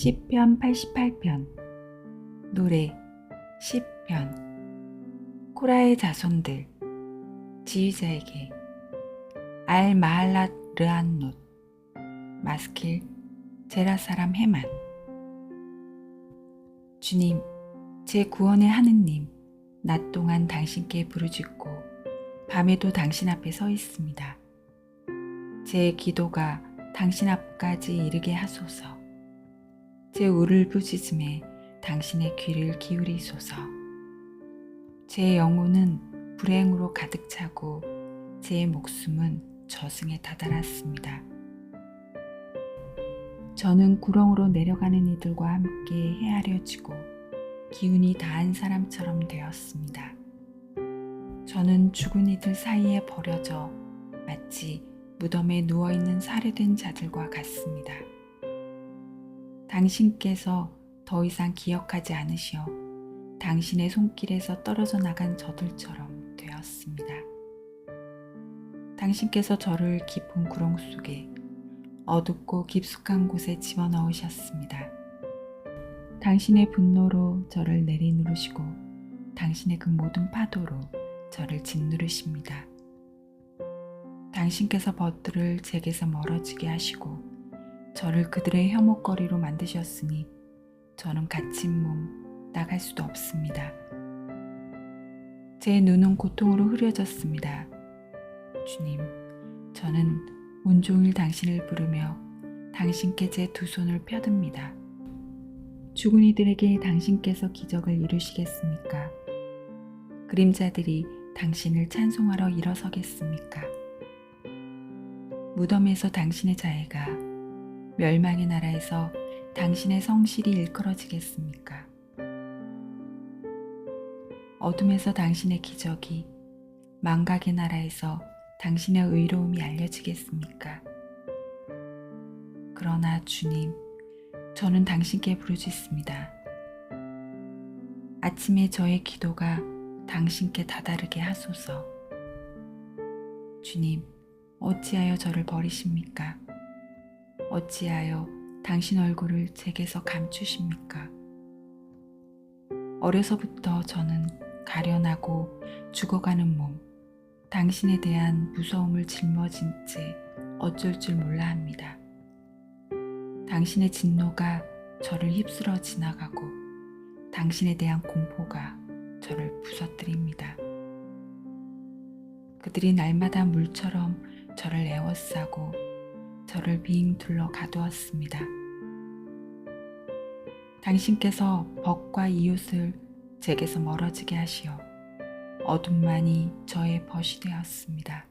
시편 88편 노래 시편 코라의 자손들 지휘자에게 알 마할랏 르안롯 마스킬 제라 사람 헤만 주님 제 구원의 하느님 낮 동안 당신께 부르짖고 밤에도 당신 앞에 서 있습니다. 제 기도가 당신 앞까지 이르게 하소서. 제 울부짖음에 당신의 귀를 기울이소서. 제 영혼은 불행으로 가득 차고 제 목숨은 저승에 다다랐습니다. 저는 구렁으로 내려가는 이들과 함께 헤아려지고 기운이 다한 사람처럼 되었습니다. 저는 죽은 이들 사이에 버려져 마치 무덤에 누워있는 살해된 자들과 같습니다. 당신께서 더 이상 기억하지 않으시어 당신의 손길에서 떨어져 나간 저들처럼 되었습니다. 당신께서 저를 깊은 구렁 속에 어둡고 깊숙한 곳에 집어넣으셨습니다. 당신의 분노로 저를 내리누르시고 당신의 그 모든 파도로 저를 짓누르십니다. 당신께서 벗들을 제게서 멀어지게 하시고 저를 그들의 혐오거리로 만드셨으니 저는 갇힌 몸 나갈 수도 없습니다. 제 눈은 고통으로 흐려졌습니다. 주님, 저는 온종일 당신을 부르며 당신께 제 두 손을 펴듭니다. 죽은 이들에게 당신께서 기적을 이루시겠습니까? 그림자들이 당신을 찬송하러 일어서겠습니까? 무덤에서 당신의 자애가 멸망의 나라에서 당신의 성실이 일컬어지겠습니까? 어둠에서 당신의 기적이 망각의 나라에서 당신의 의로움이 알려지겠습니까? 그러나 주님, 저는 당신께 부르짖습니다. 아침에 저의 기도가 당신께 다다르게 하소서. 주님, 어찌하여 저를 버리십니까? 어찌하여 당신 얼굴을 제게서 감추십니까? 어려서부터 저는 가련하고 죽어가는 몸, 당신에 대한 무서움을 짊어진 채 어쩔 줄 몰라 합니다. 당신의 진노가 저를 휩쓸어 지나가고 당신에 대한 공포가 저를 부서뜨립니다. 그들이 날마다 물처럼 저를 에워싸고 저를 빙 둘러 가두었습니다. 당신께서 벗과 이웃을 제게서 멀어지게 하시어 어둠만이 저의 벗이 되었습니다.